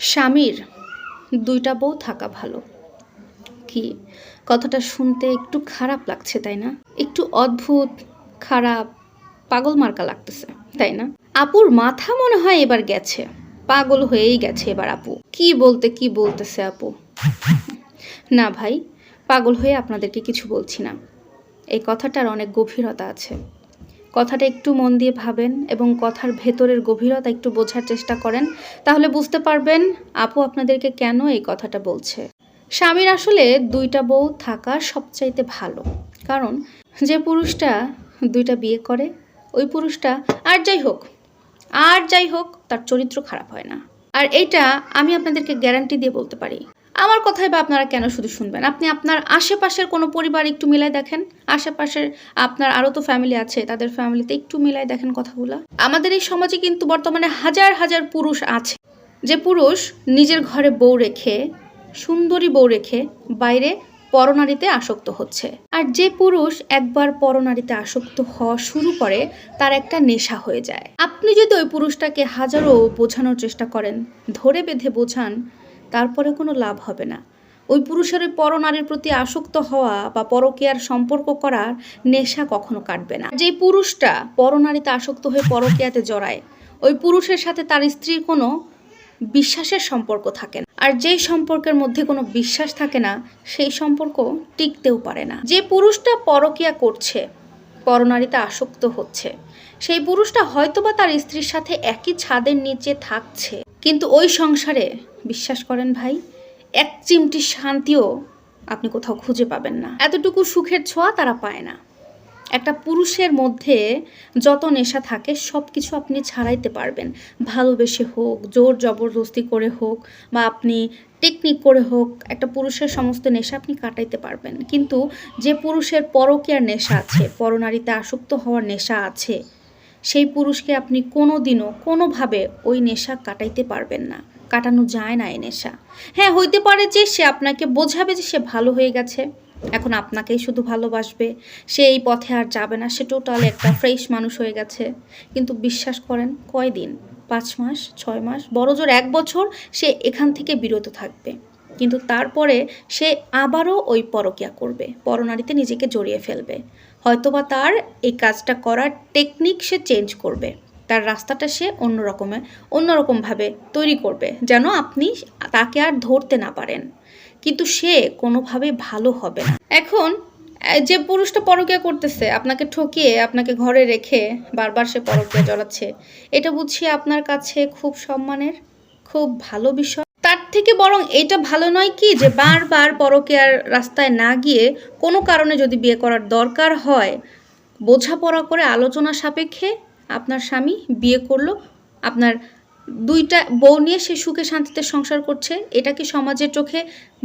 স্বামীর দুইটা বউ থাকা ভালো। কি, কথাটা শুনতে একটু খারাপ লাগছে, তাই না? একটু অদ্ভুত, খারাপ, পাগল মার্কা লাগতেছে, তাই না? আপুর মাথা মনে হয় এবার গেছে। পাগল হয়েই গেছে এবার আপু। কি বলতে, কি বলতেছে আপু? না ভাই, পাগল হয়ে আপনাদেরকে কিছু বলছি না। এই কথাটার অনেক গভীরতা আছে। কথাটা একটু মন দিয়ে ভাবেন এবং কথার ভেতরের গভীরতা একটু বোঝার চেষ্টা করেন, তাহলে বুঝতে পারবেন আপু আপনাদেরকে কেন এই কথাটা বলছে। স্বামীর আসলে দুইটা বউ থাকা সবচাইতে ভালো, কারণ যে পুরুষটা দুইটা বিয়ে করে, ওই পুরুষটা আর যাই হোক, আর যাই হোক, তার চরিত্র খারাপ হয় না। আর এইটা আমি আপনাদেরকে গ্যারান্টি দিয়ে বলতে পারি। আমার কথাই বা আপনারা কেন শুধু শুনবেন? আপনি আপনার আশেপাশের কোনো পরিবার একটু মিলাই দেখেন। আশেপাশের আপনার আরও তো ফ্যামিলি আছে, তাদের ফ্যামিলিতে একটু মিলাই দেখেন কথাগুলো। আমাদের এই সমাজে কিন্তু বর্তমানে হাজার হাজার পুরুষ আছে। যে পুরুষ নিজের ঘরে বউ রেখে, সুন্দরী বউ রেখে বাইরে পরনারীতে আসক্ত হচ্ছে। আর যে পুরুষ একবার পরনারীতে আসক্ত হওয়া শুরু করে, তার একটা নেশা হয়ে যায়। আপনি যদি ওই পুরুষটাকে হাজারো বোঝানোর চেষ্টা করেন, ধরে বেঁধে বোঝান তারপরে কোনো লাভ হবে না। ওই পুরুষের পরনারীর প্রতি আসক্ত হওয়া বা পরকীয়ার সম্পর্ক করার নেশা কখনো কাটবে না। যে পুরুষটা পরনারীতে আসক্ত হয়ে পরকীয়াতে জড়ায়, ওই পুরুষের সাথে তার স্ত্রীর কোনো বিশ্বাসের সম্পর্ক থাকে না। আর যেই সম্পর্কের মধ্যে কোনো বিশ্বাস থাকে না, সেই সম্পর্ক টিকতেও পারে না। যে পুরুষটা পরকিয়া করছে, পরনারীতে আসক্ত হচ্ছে, সেই পুরুষটা হয়তোবা তার স্ত্রীর সাথে একই ছাদের নিচে থাকছে, কিন্তু ওই সংসারে বিশ্বাস করেন ভাই, এক চিমটি শান্তিও আপনি কোথাও খুঁজে পাবেন না। এতটুকু সুখের ছোঁয়া তারা পায় না। একটা পুরুষের মধ্যে যত নেশা থাকে সব কিছু আপনি ছাড়াইতে পারবেন। ভালোবেসে হোক, জোর জবরদস্তি করে হোক, বা আপনি টেকনিক করে হোক, একটা পুরুষের সমস্ত নেশা আপনি কাটাইতে পারবেন। কিন্তু যে পুরুষের পরকীয়ার নেশা আছে, পরনারীতে আসক্ত হওয়ার নেশা আছে সেই পুরুষকে আপনি কোনো দিনও কোনোভাবে ওই নেশা কাটাইতে পারবেন না। কাটানো যায় না এই নেশা। হ্যাঁ হইতে পারে যে সে আপনাকে বোঝাবে যে সে ভালো হয়ে গেছে। এখন আপনাকেই শুধু ভালোবাসবে। সে এই পথে আর যাবে না। সে টোটাল একটা ফ্রেশ মানুষ হয়ে গেছে। কিন্তু বিশ্বাস করেন, কয়দিন? পাঁচ মাস? ছয় মাস? বড় জোর এক বছর সে এখান থেকে বিরত থাকবে। কিন্তু তারপরে সে আবারও ওই পরকিয়া করবে। পরনারীতে নিজেকে জড়িয়ে ফেলবে। হয়তোবা তার এই কাজটা করার টেকনিক সে চেঞ্জ করবে। তার রাস্তাটা সে অন্য রকমে অন্যরকমভাবে তৈরি করবে, যেন আপনি তাকে আর ধরতে না পারেন। কিন্তু সে কোনোভাবে ভালো হবে না। এখন যে পুরুষটা পরকিয়া করতেছে, আপনাকে ঠকিয়ে, আপনাকে ঘরে রেখে বারবার সে পরকিয়া জড়াচ্ছে, এটা বুঝছি আপনার কাছে খুব সম্মানের, খুব ভালো বিষয়? তার থেকে বরং এটা ভালো নয় কি যে বারবার পরকিয়ার রাস্তায় না গিয়ে কোনো কারণে যদি বিয়ে করার দরকার হয়, বোঝাপড়া করে আলোচনা সাপেক্ষে আপনার স্বামী বিয়ে করল, আপনার দুইটা বউ নিয়ে সে সুখে শান্তিতে সংসার করছে, এটা কি সমাজের চোখে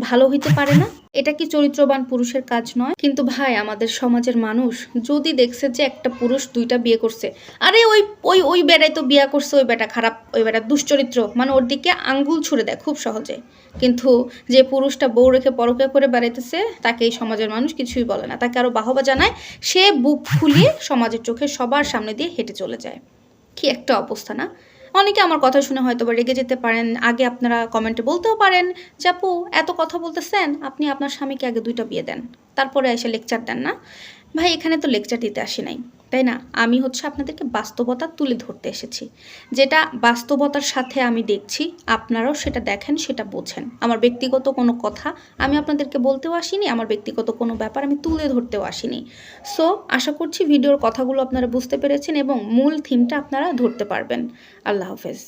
ভালো হইতে পারে না? এটা কি চরিত্রবান পুরুষের কাজ নয়? কিন্তু ভাই, আমাদের সমাজের মানুষ যদি দেখছে যে একটা পুরুষ দুইটা বিয়ে করছে, আরে ওই ওই ওই বেড়াই তো বিয়ে করছে, ওই বেটা খারাপ, ওই বেটা দুশ্চরিত্র মানে ওর দিকে আঙ্গুল ছুড়ে দেয় খুব সহজে। কিন্তু যে পুরুষটা বউ রেখে পরকে করে বেড়াইতেছে, তাকে এই সমাজের মানুষ কিছুই বলে না। তাকে আরও বাহবা জানায়, সে বুক ফুলিয়ে সমাজের চোখে সবার সামনে দিয়ে হেঁটে চলে যায়। কি একটা অবস্থা না? অনেকে আমার কথা শুনে হয়তো বা রেগে যেতে পারেন। আগে আপনারা কমেন্টে বলতেও পারেন যে, আপু, এত কথা বলতেছেন, আপনি আপনার স্বামীকে আগে দুইটা বিয়ে দেন। তারপরে এসে লেকচার দেন না। ভাই, এখানে তো লেকচার দিতে আসি নাই, তাই না? আমি হচ্ছে আপনাদেরকে বাস্তবতা তুলে ধরতে এসেছি। যেটা বাস্তবতার সাথে আমি দেখছি, আপনারাও সেটা দেখেন, সেটা বোঝেন। আমার ব্যক্তিগত কোনো কথা আমি আপনাদেরকে বলতেও আসিনি, আমার ব্যক্তিগত কোনো ব্যাপার আমি তুলে ধরতেও আসিনি। সো আশা করছি ভিডিওর কথাগুলো আপনারা বুঝতে পেরেছেন এবং মূল থিমটা আপনারা ধরতে পারবেন। আল্লাহ হাফেজ।